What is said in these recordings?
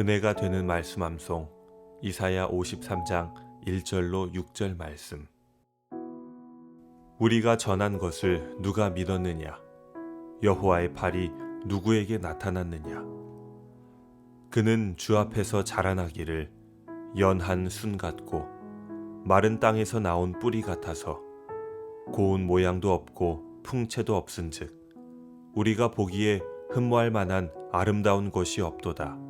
은혜가 되는 말씀 암송 이사야 53장 1절로 6절 말씀. 우리가 전한 것을 누가 믿었느냐? 여호와의 팔이 누구에게 나타났느냐? 그는 주 앞에서 자라나기를 연한 순 같고 마른 땅에서 나온 뿌리 같아서 고운 모양도 없고 풍채도 없은즉 우리가 보기에 흠모할 만한 아름다운 것이 없도다.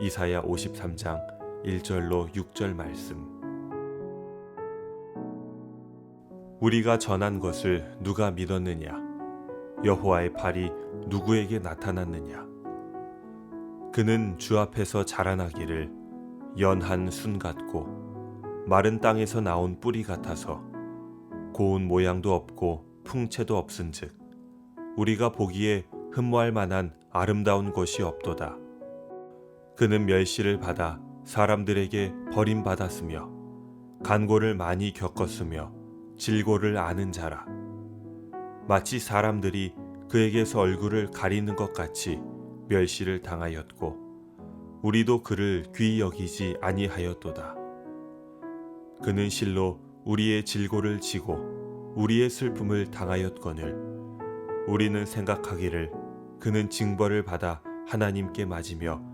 이사야 53장 1절로 6절 말씀. 우리가 전한 것을 누가 믿었느냐? 여호와의 팔이 누구에게 나타났느냐? 그는 주 앞에서 자라나기를 연한 순 같고 마른 땅에서 나온 뿌리 같아서 고운 모양도 없고 풍채도 없은즉 우리가 보기에 흠모할 만한 아름다운 것이 없도다. 그는 멸시를 받아 사람들에게 버림받았으며 간고를 많이 겪었으며 질고를 아는 자라. 마치 사람들이 그에게서 얼굴을 가리는 것 같이 멸시를 당하였고 우리도 그를 귀히 여기지 아니하였도다. 그는 실로 우리의 질고를 지고 우리의 슬픔을 당하였거늘 우리는 생각하기를 그는 징벌을 받아 하나님께 맞으며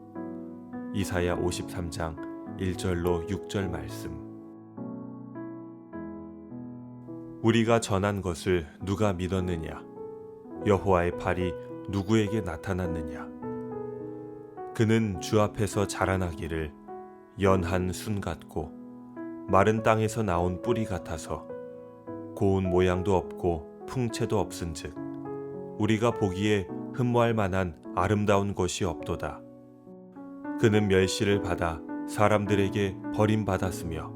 이사야 53장 1절로 6절 말씀. 우리가 전한 것을 누가 믿었느냐? 여호와의 팔이 누구에게 나타났느냐? 그는 주 앞에서 자라나기를 연한 순 같고 마른 땅에서 나온 뿌리 같아서 고운 모양도 없고 풍채도 없은즉 우리가 보기에 흠모할 만한 아름다운 것이 없도다. 그는 멸시를 받아 사람들에게 버림받았으며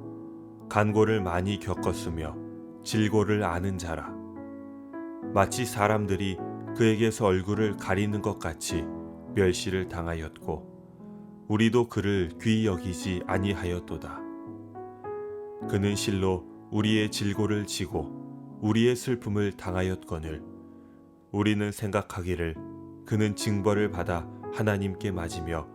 간고를 많이 겪었으며 질고를 아는 자라. 마치 사람들이 그에게서 얼굴을 가리는 것 같이 멸시를 당하였고 우리도 그를 귀히 여기지 아니하였도다. 그는 실로 우리의 질고를 지고 우리의 슬픔을 당하였거늘 우리는 생각하기를 그는 징벌을 받아 하나님께 맞으며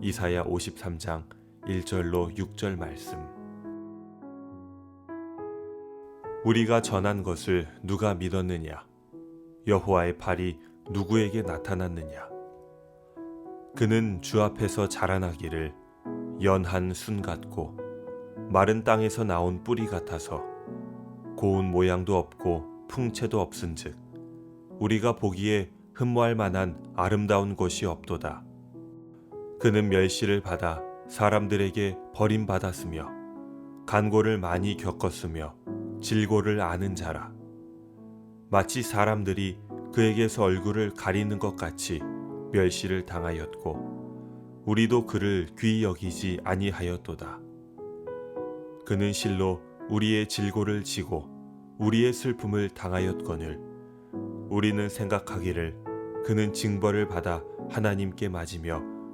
이사야 53장 1절로 6절 말씀. 우리가 전한 것을 누가 믿었느냐? 여호와의 팔이 누구에게 나타났느냐? 그는 주 앞에서 자라나기를 연한 순 같고 마른 땅에서 나온 뿌리 같아서 고운 모양도 없고 풍채도 없은즉 우리가 보기에 흠모할 만한 아름다운 것이 없도다. 그는 멸시를 받아 사람들에게 버림받았으며 간고를 많이 겪었으며 질고를 아는 자라. 마치 사람들이 그에게서 얼굴을 가리는 것 같이 멸시를 당하였고 우리도 그를 귀히 여기지 아니하였도다. 그는 실로 우리의 질고를 지고 우리의 슬픔을 당하였거늘 우리는 생각하기를 그는 징벌을 받아 하나님께 맞으며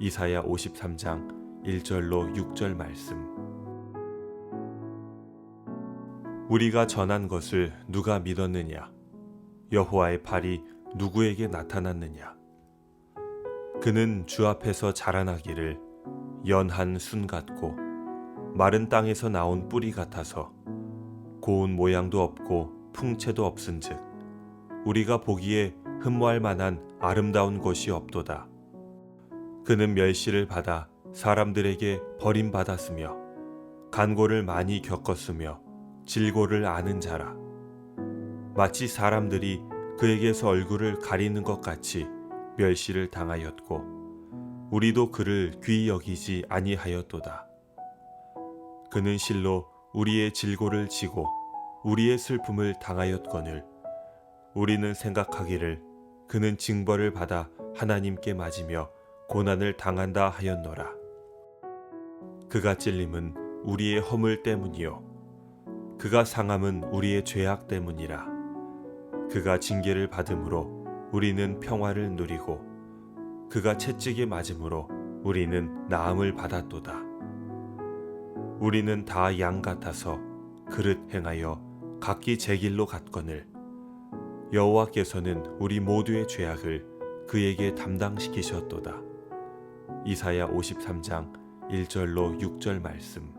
이사야 53장 1절로 6절 말씀. 우리가 전한 것을 누가 믿었느냐? 여호와의 팔이 누구에게 나타났느냐? 그는 주 앞에서 자라나기를 연한 순 같고 마른 땅에서 나온 뿌리 같아서 고운 모양도 없고 풍채도 없은즉 우리가 보기에 흠모할 만한 아름다운 것이 없도다. 그는 멸시를 받아 사람들에게 버림받았으며 간고를 많이 겪었으며 질고를 아는 자라. 마치 사람들이 그에게서 얼굴을 가리는 것 같이 멸시를 당하였고 우리도 그를 귀히 여기지 아니하였도다. 그는 실로 우리의 질고를 지고 우리의 슬픔을 당하였거늘 우리는 생각하기를 그는 징벌을 받아 하나님께 맞으며 고난을 당한다 하였노라. 그가 찔림은 우리의 허물 때문이요 그가 상함은 우리의 죄악 때문이라. 그가 징계를 받음으로 우리는 평화를 누리고 그가 채찍에 맞음으로 우리는 나음을 받았도다. 우리는 다 양 같아서 그릇 행하여 각기 제 길로 갔거늘 여호와께서는 우리 모두의 죄악을 그에게 담당시키셨도다. 이사야 53장 1절로 6절 말씀.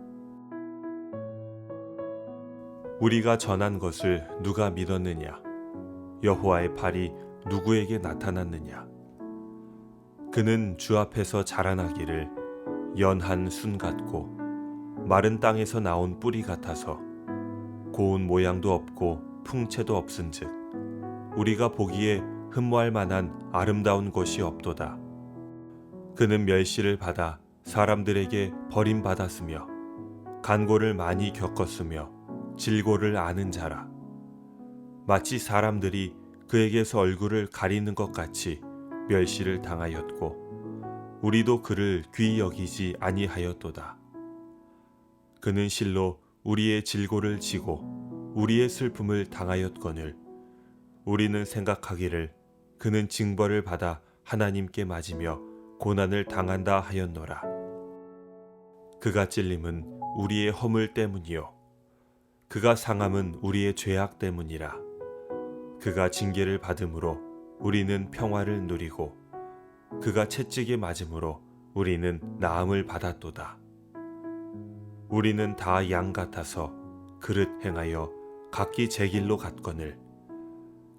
우리가 전한 것을 누가 믿었느냐? 여호와의 팔이 누구에게 나타났느냐? 그는 주 앞에서 자라나기를 연한 순 같고 마른 땅에서 나온 뿌리 같아서 고운 모양도 없고 풍채도 없은즉 우리가 보기에 흠모할 만한 아름다운 것이 없도다. 그는 멸시를 받아 사람들에게 버림받았으며 간고를 많이 겪었으며 질고를 아는 자라. 마치 사람들이 그에게서 얼굴을 가리는 것 같이 멸시를 당하였고 우리도 그를 귀히 여기지 아니하였도다. 그는 실로 우리의 질고를 지고 우리의 슬픔을 당하였거늘 우리는 생각하기를 그는 징벌을 받아 하나님께 맞으며 고난을 당한다 하였노라. 그가 찔림은 우리의 허물 때문이요 그가 상함은 우리의 죄악 때문이라. 그가 징계를 받음으로 우리는 평화를 누리고 그가 채찍에 맞음으로 우리는 나음을 받았도다. 우리는 다 양 같아서 그릇 행하여 각기 제 길로 갔거늘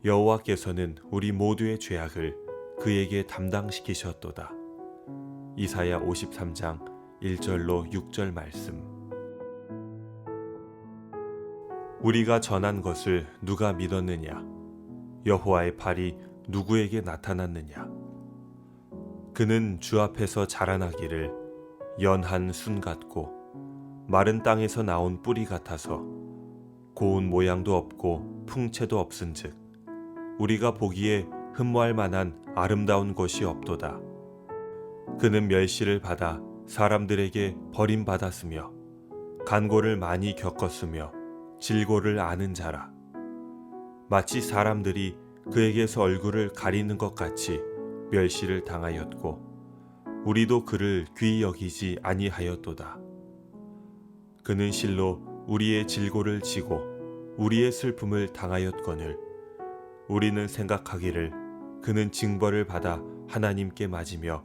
여호와께서는 우리 모두의 죄악을 그에게 담당시키셨도다. 이사야 53장 1절로 6절 말씀. 우리가 전한 것을 누가 믿었느냐? 여호와의 팔이 누구에게 나타났느냐? 그는 주 앞에서 자라나기를 연한 순 같고 마른 땅에서 나온 뿌리 같아서 고운 모양도 없고 풍채도 없은즉 우리가 보기에 흠모할 만한 아름다운 것이 없도다. 그는 멸시를 받아 사람들에게 버림받았으며 간고를 많이 겪었으며 질고를 아는 자라. 마치 사람들이 그에게서 얼굴을 가리는 것 같이 멸시를 당하였고 우리도 그를 귀히 여기지 아니하였도다. 그는 실로 우리의 질고를 지고 우리의 슬픔을 당하였거늘 우리는 생각하기를 그는 징벌을 받아 하나님께 맞으며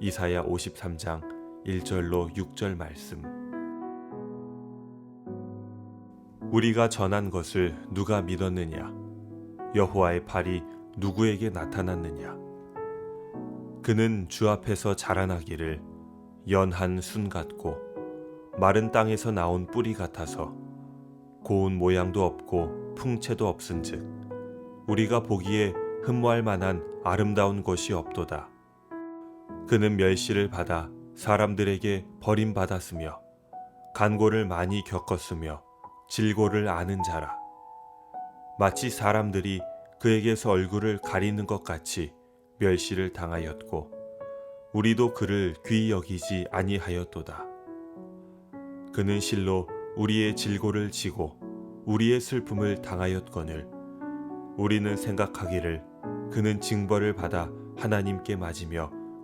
이사야 53장 1절로 6절 말씀. 우리가 전한 것을 누가 믿었느냐? 여호와의 팔이 누구에게 나타났느냐? 그는 주 앞에서 자라나기를 연한 순 같고 마른 땅에서 나온 뿌리 같아서 고운 모양도 없고 풍채도 없은즉 우리가 보기에 흠모할 만한 아름다운 것이 없도다. 그는 멸시를 받아 사람들에게 버림받았으며 간고를 많이 겪었으며 질고를 아는 자라. 마치 사람들이 그에게서 얼굴을 가리는 것 같이 멸시를 당하였고 우리도 그를 귀히 여기지 아니하였도다. 그는 실로 우리의 질고를 지고 우리의 슬픔을 당하였거늘 우리는 생각하기를 그는 징벌을 받아 하나님께 맞으며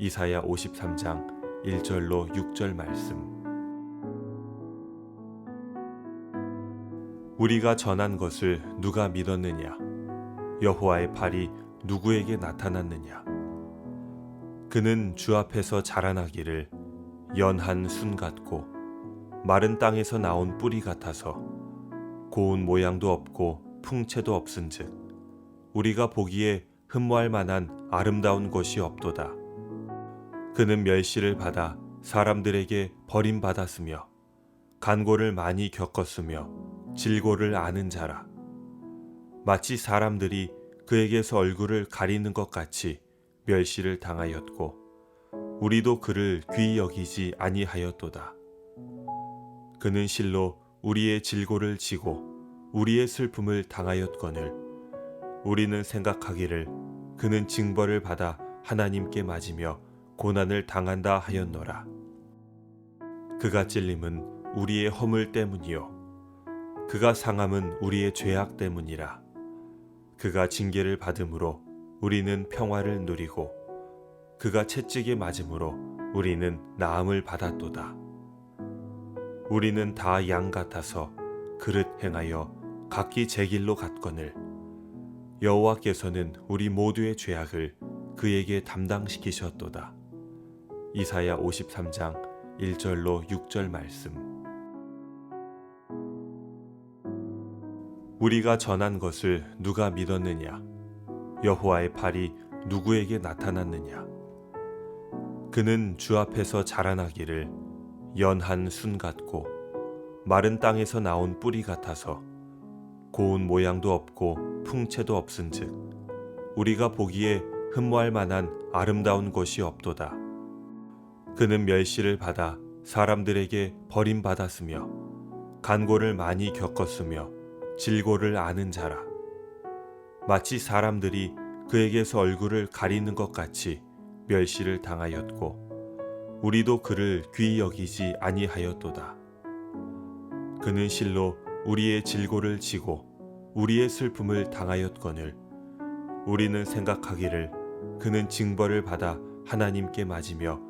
이사야 53장 1절로 6절 말씀. 우리가 전한 것을 누가 믿었느냐? 여호와의 팔이 누구에게 나타났느냐? 그는 주 앞에서 자라나기를 연한 순 같고 마른 땅에서 나온 뿌리 같아서 고운 모양도 없고 풍채도 없은즉 우리가 보기에 흠모할 만한 아름다운 것이 없도다. 그는 멸시를 받아 사람들에게 버림받았으며 간고를 많이 겪었으며 질고를 아는 자라. 마치 사람들이 그에게서 얼굴을 가리는 것 같이 멸시를 당하였고 우리도 그를 귀히 여기지 아니하였도다. 그는 실로 우리의 질고를 지고 우리의 슬픔을 당하였거늘 우리는 생각하기를 그는 징벌을 받아 하나님께 맞으며 고난을 당한다 하였노라. 그가 찔림은 우리의 허물 때문이요 그가 상함은 우리의 죄악 때문이라. 그가 징계를 받음으로 우리는 평화를 누리고 그가 채찍에 맞음으로 우리는 나음을 받았도다. 우리는 다 양 같아서 그릇 행하여 각기 제 길로 갔거늘 여호와께서는 우리 모두의 죄악을 그에게 담당시키셨도다. 이사야 53장 1절로 6절 말씀. 우리가 전한 것을 누가 믿었느냐? 여호와의 팔이 누구에게 나타났느냐? 그는 주 앞에서 자라나기를 연한 순 같고 마른 땅에서 나온 뿌리 같아서 고운 모양도 없고 풍채도 없은즉 우리가 보기에 흠모할 만한 아름다운 것이 없도다. 그는 멸시를 받아 사람들에게 버림받았으며 간고를 많이 겪었으며 질고를 아는 자라. 마치 사람들이 그에게서 얼굴을 가리는 것 같이 멸시를 당하였고 우리도 그를 귀히 여기지 아니하였도다. 그는 실로 우리의 질고를 지고 우리의 슬픔을 당하였거늘 우리는 생각하기를 그는 징벌을 받아 하나님께 맞으며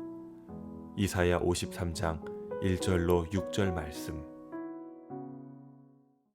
이사야 53장 1절로 6절 말씀.